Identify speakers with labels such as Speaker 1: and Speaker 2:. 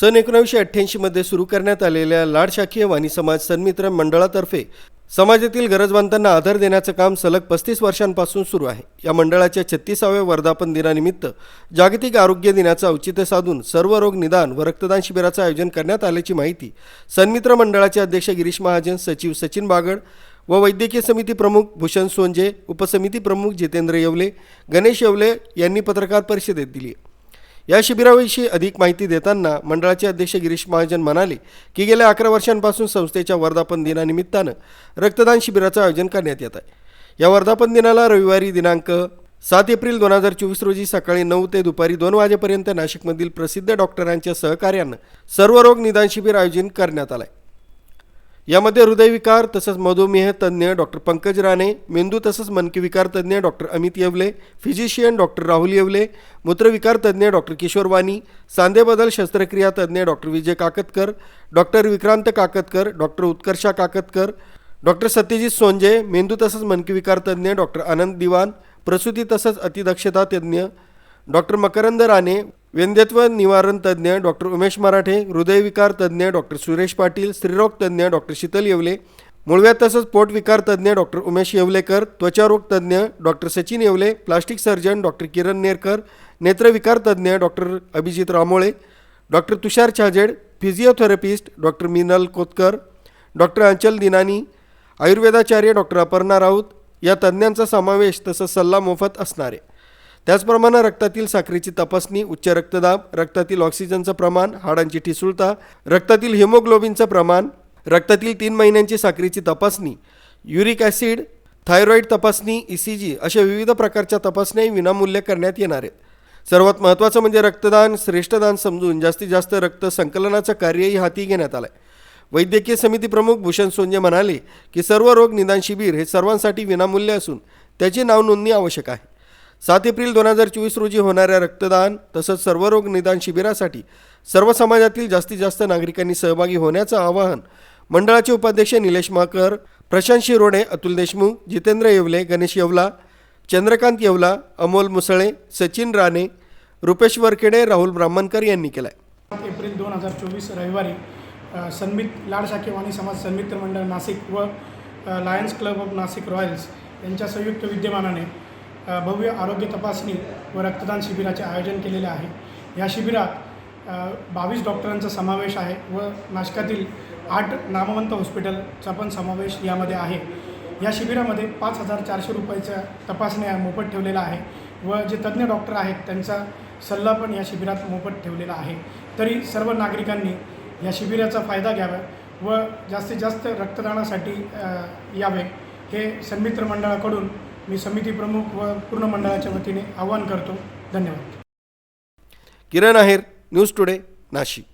Speaker 1: सन एकोणीसशे अठ्ठ्याऐंशीमध्ये सुरू करण्यात आलेल्या लाड शाखीय वाणी समाज सन्मित्र मंडळातर्फे समाजातील गरजवंतांना आधार देण्याचं काम सलग पस्तीस वर्षांपासून सुरू आहे. या मंडळाच्या छत्तीसाव्या वर्धापन दिनानिमित्त जागतिक आरोग्य दिनाचं औचित्य साधून सर्व रोग निदान व रक्तदान शिबिराचं आयोजन करण्यात आल्याची माहिती सन्मित्र मंडळाचे अध्यक्ष गिरीश महाजन सचिव सचिन बागड व वैद्यकीय समिती प्रमुख भूषण सोंजे उपसमिती प्रमुख जितेंद्र येवले गणेश येवले यांनी पत्रकार परिषदेत दिली या शिबिराविषयी अधिक माहिती देताना मंडळाचे अध्यक्ष गिरीश महाजन म्हणाले की गेल्या अकरा वर्षांपासून संस्थेच्या वर्धापन दिनानिमित्तानं रक्तदान शिबिराचं आयोजन करण्यात येत आहे. या वर्धापन दिनाला रविवारी दिनांक सात एप्रिल दोन हजार चोवीस रोजी सकाळी नऊ ते दुपारी दोन वाजेपर्यंत नाशिकमधील प्रसिद्ध डॉक्टरांच्या सहकार्यानं सर्व रोग निदान शिबिर आयोजित करण्यात आलं आहे यामध्ये हृदयविकार तसंच मधुमेह तज्ज्ञ डॉक्टर पंकज राणे मेंदू तसंच मनकीविकार तज्ज्ञ doctor Amit Yewale physician doctor Rahul Yewale मूत्रविकार तज्ज्ञ डॉक्टर किशोर वाणी सांधेबदल शस्त्रक्रिया तज्ज्ञ doctor Vijay Kakatkar doctor Vikrant Kakatkar doctor Utkarsha Kakatkar doctor Satyajit Sonje मेंदू तसंच मनकीविकार तज्ज्ञ डॉक्टर आनंद दिवान प्रसूती तसंच अतिदक्षता तज्ज्ञ डॉक्टर मकरंद राणे वैद्यत्व निवारण तज्ज्ञ डॉक्टर उमेश मराठे हृदयविकार तज्ज्ञ डॉक्टर सुरेश पाटील स्त्रीरोग तज्ज्ञ डॉक्टर शीतल येवले मुळव्यात तसंच पोटविकार तज्ज्ञ डॉक्टर उमेश येवलेकर त्वचारोग तज्ज्ञ doctor Sachin Yewale plastic surgeon doctor Kiran Nerkar नेत्रविकार तज्ज्ञ doctor Abhijit Ramole doctor Tushar Chhajed physiotherapist doctor Minal Kotkar doctor Anchal Dinani आयुर्वेदाचार्य doctor Aparna Raut या तज्ज्ञांचा समावेश तसंच सल्ला मोफत असणार. आहे त्याचप्रमाणे रक्तातील साखरेची तपासणी उच्च रक्तदाब रक्तातील ऑक्सिजनचं प्रमाण हाडांची ठिसूळता रक्तातील हिमोग्लोबिनचं प्रमाण रक्तातील तीन महिन्यांची साखरेची तपासणी युरिक ॲसिड थायरॉईड तपासणी ई सी जी अशा विविध प्रकारच्या तपासण्याही विनामूल्य करण्यात येणार आहेत. सर्वात महत्त्वाचं म्हणजे रक्तदान श्रेष्ठदान समजून जास्तीत जास्त रक्त संकलनाचं कार्यही हाती घेण्यात आलं आहे वैद्यकीय समिती प्रमुख भूषण सोंजे म्हणाले की सर्व रोग निदान शिबिर हे सर्वांसाठी विनामूल्य असून त्याची नावनोंदणी आवश्यक आहे. सात एप्रिल दोन हजार चोवीस रोजी होणाऱ्या रक्तदान तसंच सर्वरोग निदान शिबिरासाठी सर्व समाजातील जास्तीत जास्त नागरिकांनी सहभागी होण्याचं आवाहन मंडळाचे उपाध्यक्ष निलेश माकर प्रशांत शिरोडे अतुल देशमुख जितेंद्र येवले गणेश येवला चंद्रकांत येवला अमोल मुसळे सचिन राणे रुपेश वरखेडे राहुल ब्राह्मणकर यांनी केलाय. आहे
Speaker 2: सात एप्रिल दोन हजार चोवीस रविवारी सन्मित लाड समाज सन्मित्र मंडळ नाशिक व Lions Club of Nashik Royals यांच्या संयुक्त विद्यमानाने भव्य आरोग्य तपासणी व रक्तदान शिबिराचे आयोजन केलेले आहे. या शिबिरात बावीस डॉक्टरांचा समावेश आहे व नाशकातील आठ नामवंत हॉस्पिटलचा पण समावेश यामध्ये आहे. या शिबिरामध्ये पाच हजार चारशे रुपयाच्या तपासण्या मोफत ठेवलेल्या आहे व जे तज्ज्ञ डॉक्टर आहेत त्यांचा सल्ला पण या शिबिरात मोफत ठेवलेला आहे. तरी सर्व नागरिकांनी या शिबिराचा फायदा घ्यावा व जास्तीत जास्त रक्तदानासाठी यावे हे सन्मित्र मंडळाकडून मी समिती प्रमुख व पूर्ण मंडळाच्या वतीने आवाहन करतो. धन्यवाद.
Speaker 1: Kiran Aher news today Nashik.